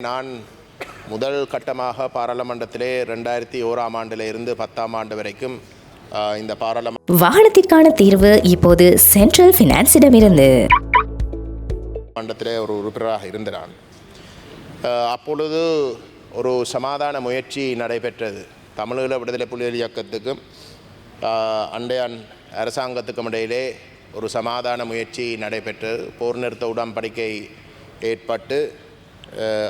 நான் முதல் கட்டமாக பாராளுமன்றத்திலே ரெண்டாயிரத்தி ஓராம் ஆண்டில் இருந்து பத்தாம் ஆண்டு வரைக்கும் இந்த பாராளுமன்ற வாகனத்திற்கான தீர்வு இப்போது சென்ட்ரல் பினான்ஸிடமிருந்து மன்றத்திலே ஒரு உறுப்பினராக இருந்த நான். ஆ, அப்பொழுது ஒரு சமாதான முயற்சி நடைபெற்றது. தமிழீழ விடுதலை புலிகள் இயக்கத்துக்கும் அண்டையான் அரசாங்கத்துக்கும் இடையிலே ஒரு சமாதான முயற்சி நடைபெற்றது போர் நிறுத்த உடன்படிக்கை ஏற்பட்டு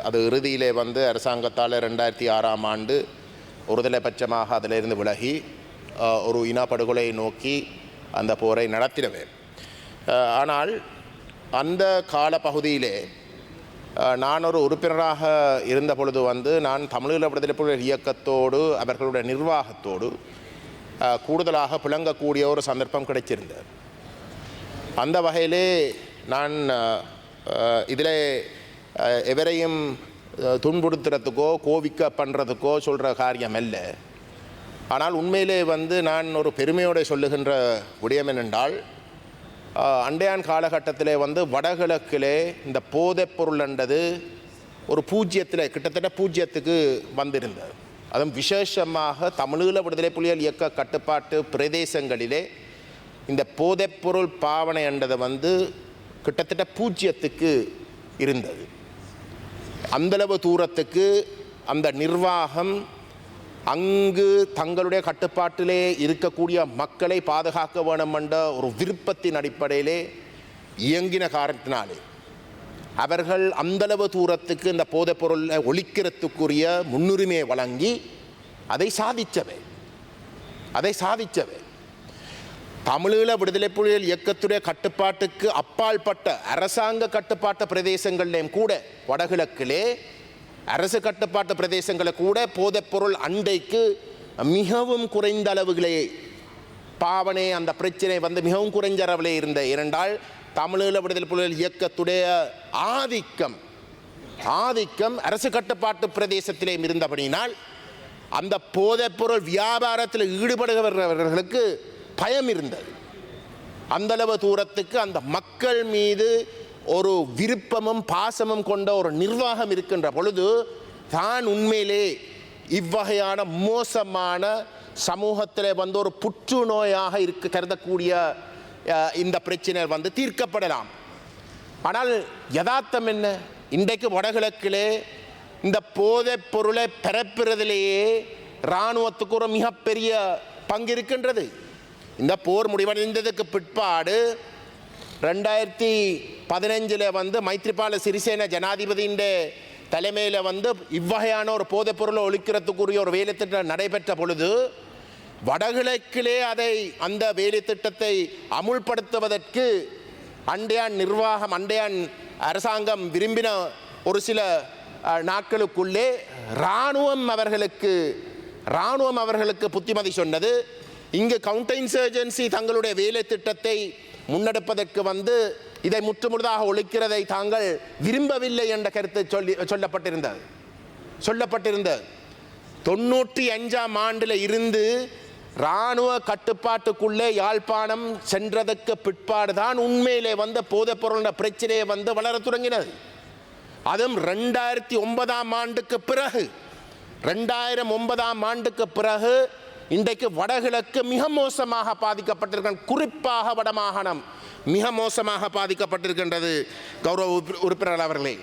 அது இறுதியிலே வந்து அரசாங்கத்தால் ரெண்டாயிரத்தி ஆறாம் ஆண்டு ஒருதலை பட்சமாக அதிலிருந்து விலகி ஒரு இனப்படுகொலை நோக்கி அந்த போரை நடத்தினவே ஆனால் அந்த கால பகுதியிலே நான் ஒரு உறுப்பினராக இருந்த பொழுது வந்து நான் தமிழீழ விடுதலை புலிகள் இயக்கத்தோடு அவர்களுடைய நிர்வாகத்தோடு கூடுதலாக புழங்கக்கூடிய ஒரு சந்தர்ப்பம் கிடைச்சிருந்தது. அந்த வகையிலே நான் இதில் எவரையும் துன்புறுத்துறதுக்கோ கோவிக்க பண்ணுறதுக்கோ சொல்கிற காரியம் அல்ல. ஆனால் உண்மையிலே வந்து நான் ஒரு பெருமையோடு சொல்லுகின்ற விடயம் என்னென்றால் அண்டையான் காலகட்டத்திலே வந்து வடகிழக்கிலே இந்த போதைப் பொருள் என்றது ஒரு பூஜ்ஜியத்தில் கிட்டத்தட்ட பூஜ்ஜியத்துக்கு வந்திருந்தது. அதுவும் விசேஷமாக தமிழீழ விடுதலை புலிகள் இயக்க கட்டுப்பாட்டு பிரதேசங்களிலே இந்த போதைப் பொருள் பாவனை என்றது வந்து கிட்டத்தட்ட பூஜ்ஜியத்துக்கு இருந்தது. அந்தளவு தூரத்துக்கு அந்த நிர்வாகம் அங்கு தங்களுடைய கட்டுப்பாட்டிலே இருக்கக்கூடிய மக்களை பாதுகாக்க வேணும் என்ற ஒரு விருப்பத்தின் அடிப்படையிலே இயங்கின காரணத்தினாலே. அவர்கள் அந்தளவு தூரத்துக்கு இந்த போதைப்பொருளை ஒழிக்கிறதுக்குரிய முன்னுரிமையை வழங்கி அதை சாதித்தவை. அதை சாதித்தவை. தமிழீழ விடுதலை புலிகள் இயக்கத்துடைய கட்டுப்பாட்டுக்கு அப்பாற்பட்ட அரசாங்க கட்டுப்பாட்டு பிரதேசங்களிலேயும் கூட வடகிழக்கிலே அரசு கட்டுப்பாட்டு பிரதேசங்களை கூட போதைப்பொருள் அண்டைக்கு மிகவும் குறைந்த அளவுகளே பாவனை அந்த பிரச்சனை வந்து மிகவும் குறைஞ்ச அளவிலே இருந்த இரண்டால் தமிழீழ விடுதலை புலிகள் இயக்கத்துடைய ஆதிக்கம் ஆதிக்கம் அரசு கட்டுப்பாட்டு பிரதேசத்திலேயும் இருந்தபடியினால் அந்த போதைப்பொருள் வியாபாரத்தில் ஈடுபடுகிறவர்களுக்கு பயம் இருந்தது அந்தளவு தூரத்துக்கு அந்த மக்கள் மீது ஒரு விருப்பமும் பாசமும் கொண்ட ஒரு நிர்வாகம் இருக்கின்ற பொழுது தான் உண்மையிலே இவ்வகையான மோசமான சமூகத்தில் வந்து ஒரு புற்றுநோயாக இருக்க கருதக்கூடிய இந்த பிரச்சனை வந்து தீர்க்கப்படலாம். ஆனால் யதார்த்தம் என்ன? இன்றைக்கு வடகிழக்கிலே இந்த போதைப் பொருளை பரப்புறதிலேயே இராணுவத்துக்கு ஒரு மிகப்பெரிய பங்கு இருக்கின்றது. இந்த போர் முடிவடைந்ததுக்கு பிற்பாடு ரெண்டாயிரத்தி பதினஞ்சில் வந்து மைத்ரிபால சிறிசேன ஜனாதிபதியின் தலைமையில் வந்து இவ்வகையான ஒரு போதைப் பொருளை ஒழிக்கிறதுக்குரிய ஒரு வேலைத்திட்டம் நடைபெற்ற பொழுது வடகிழக்கிலே அதை அந்த வேலைத்திட்டத்தை அமுல்படுத்துவதற்கு அண்டையான் நிர்வாகம் அண்டையான் அரசாங்கம் விரும்பின ஒரு சில நாட்களுக்குள்ளே இராணுவம் அவர்களுக்கு இராணுவம் அவர்களுக்கு புத்திமதி சொன்னது. இங்கு கவுண்டர் இன்சர்ஜென்சி தங்களுடைய வேலை திட்டத்தை முன்னெடுப்பதற்கு வந்து இதை முற்றுமுழுதாக ஒழிக்கிறதை தாங்கள் விரும்பவில்லை என்ற கருத்து சொல்லி சொல்லப்பட்டிருந்தது. சொல்லப்பட்டிருந்தது. தொண்ணூற்றி அஞ்சாம் ஆண்டில் இருந்து இராணுவ கட்டுப்பாட்டுக்குள்ளே யாழ்ப்பாணம் சென்றதற்கு பிற்பாடு தான் உண்மையிலே வந்த போதைப் பொருள பிரச்சனையை வந்து வளரத் தொடங்கினது. அதுவும் ரெண்டாயிரத்தி ஒன்பதாம் ஆண்டுக்கு பிறகு ரெண்டாயிரம் ஒன்பதாம் ஆண்டுக்கு பிறகு இன்றைக்கு வடகிழக்கு மிக மோசமாக பாதிக்கப்பட்டிருக்க குறிப்பாக வடமாகாணம் மிக மோசமாக பாதிக்கப்பட்டிருக்கின்றது கௌரவ உறுப்பினர் அவர்களே.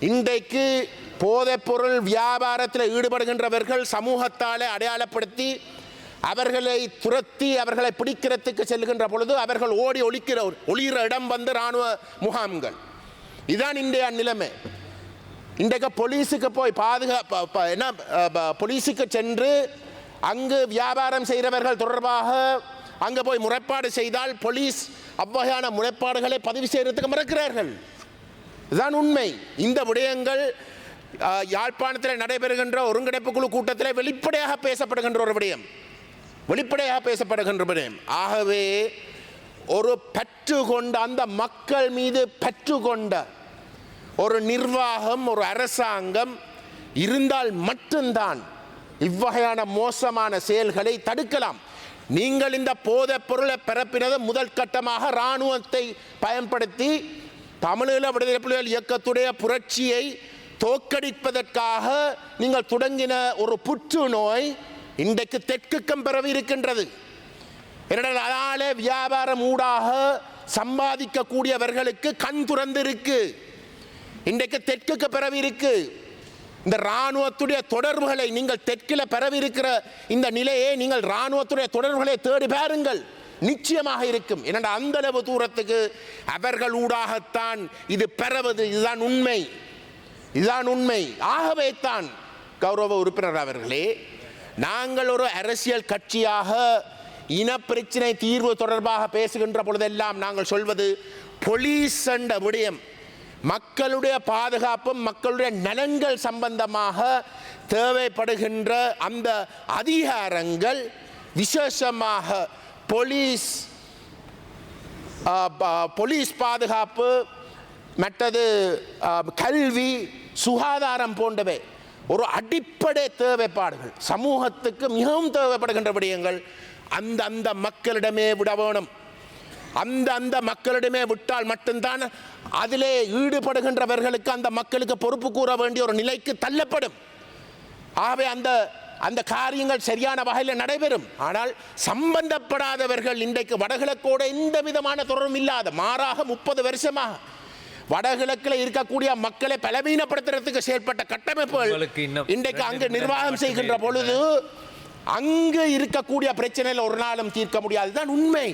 இன்றைக்கு போதைப்பொருள் வியாபாரத்தில் ஈடுபடுகின்றவர்கள் சமூகத்தாலே அடையாளப்படுத்தி அவர்களை துரத்தி அவர்களை பிடிக்கிறதுக்கு செல்கின்ற பொழுது அவர்கள் ஓடி ஒழிக்கிற ஒளிகிற இடம் வந்து இராணுவ முகாம்கள். இதுதான் இன்றைய நிலைமை. இன்றைக்கு போலீஸுக்கு போய் பாதுகா என்ன ப- போலீஸுக்கு சென்று அங்கு வியாபாரம் செய்கிறவர்கள் தொடர்பாக அங்கே போய் முறைப்பாடு செய்தால் போலீஸ் அவ்வகையான முறைப்பாடுகளை பதிவு செய்கிறதுக்கு மறக்கிறார்கள். இதுதான் உண்மை. இந்த விடயங்கள் யாழ்ப்பாணத்தில் நடைபெறுகின்ற ஒருங்கிணைப்பு குழு கூட்டத்தில் வெளிப்படையாக பேசப்படுகின்ற ஒரு விடயம். வெளிப்படையாக பேசப்படுகின்ற விடயம். ஆகவே ஒரு பற்று கொண்ட அந்த மக்கள் மீது பற்று கொண்ட ஒரு நிர்வாகம் ஒரு அரசாங்கம் இருந்தால் மட்டும்தான் இவ்வகையான மோசமான செயல்களை தடுக்கலாம். நீங்கள் இந்த போதைப் பொருளை பரப்பினது முதல் கட்டமாக இராணுவத்தை பயன்படுத்தி தமிழீழ விடுதலை புலிகள் இயக்கத்துடைய புரட்சியை தோற்கடிப்பதற்காக நீங்கள் தொடங்கின ஒரு புற்றுநோய் இன்றைக்கு தெற்குக்கம் பரவி இருக்கின்றது. என்னடா அதால வியாபாரம் ஊடாக சம்பாதிக்கக்கூடியவர்களுக்கு கண் துறந்திருக்கு. இன்றைக்கு தெற்குக்கு பிறவி இருக்குது இந்த இராணுவத்துடைய தொடர்புகளை நீங்கள் தெற்கில் பரவியிருக்கிற இந்த நிலையை நீங்கள் இராணுவத்துடைய தொடர்புகளை தேடி பாருங்கள். நிச்சயமாக இருக்கும். என்னடா அந்த அளவு தூரத்துக்கு அவர்கள் ஊடாகத்தான் இது பெறவது இதுதான் உண்மை. இதுதான் உண்மை. ஆகவே தான் கௌரவ உறுப்பினர் அவர்களே நாங்கள் ஒரு அரசியல் கட்சியாக இனப்பிரச்சினை தீர்வு தொடர்பாக பேசுகின்ற பொழுதெல்லாம் நாங்கள் சொல்வது பொலிஸ் என்ற விடயம். மக்களுடைய பாதுகாப்பும் மக்களுடைய நலன்கள் சம்பந்தமாக தேவைப்படுகின்ற அந்த அதிகாரங்கள் விசேஷமாக போலீஸ் போலீஸ் பாதுகாப்பு மற்றது கல்வி சுகாதாரம் போன்றவை ஒரு அடிப்படை தேவைப்பாடுகள். சமூகத்துக்கு மிகவும் தேவைப்படுகின்ற விடயங்கள் அந்த அந்த மக்களிடமே விட வேணும் அந்த அந்த மக்களிடமே விட்டால் மட்டும்தான் அதிலே ஈடுபடுகின்றவர்களுக்கு அந்த மக்களுக்கு பொறுப்பு கூற வேண்டிய ஒரு நிலைக்கு தள்ளப்படும். ஆகவே அந்த அந்த காரியங்கள் சரியான வகையில் நடைபெறும். ஆனால் சம்பந்தப்படாதவர்கள் இன்றைக்கு வடகிழக்கோட எந்த விதமான தொடர்பும் இல்லாத மாறாக முப்பது வருஷமாக வடகிழக்கில் இருக்கக்கூடிய மக்களை பலவீனப்படுத்துறதுக்கு செயல்பட்ட கட்டமைப்புகள் இன்றைக்கு அங்கு நிர்வாகம் செய்கின்ற பொழுது அங்கு இருக்கக்கூடிய பிரச்சனையில் ஒரு நாளும் தீர்க்க முடியாது தான் உண்மை.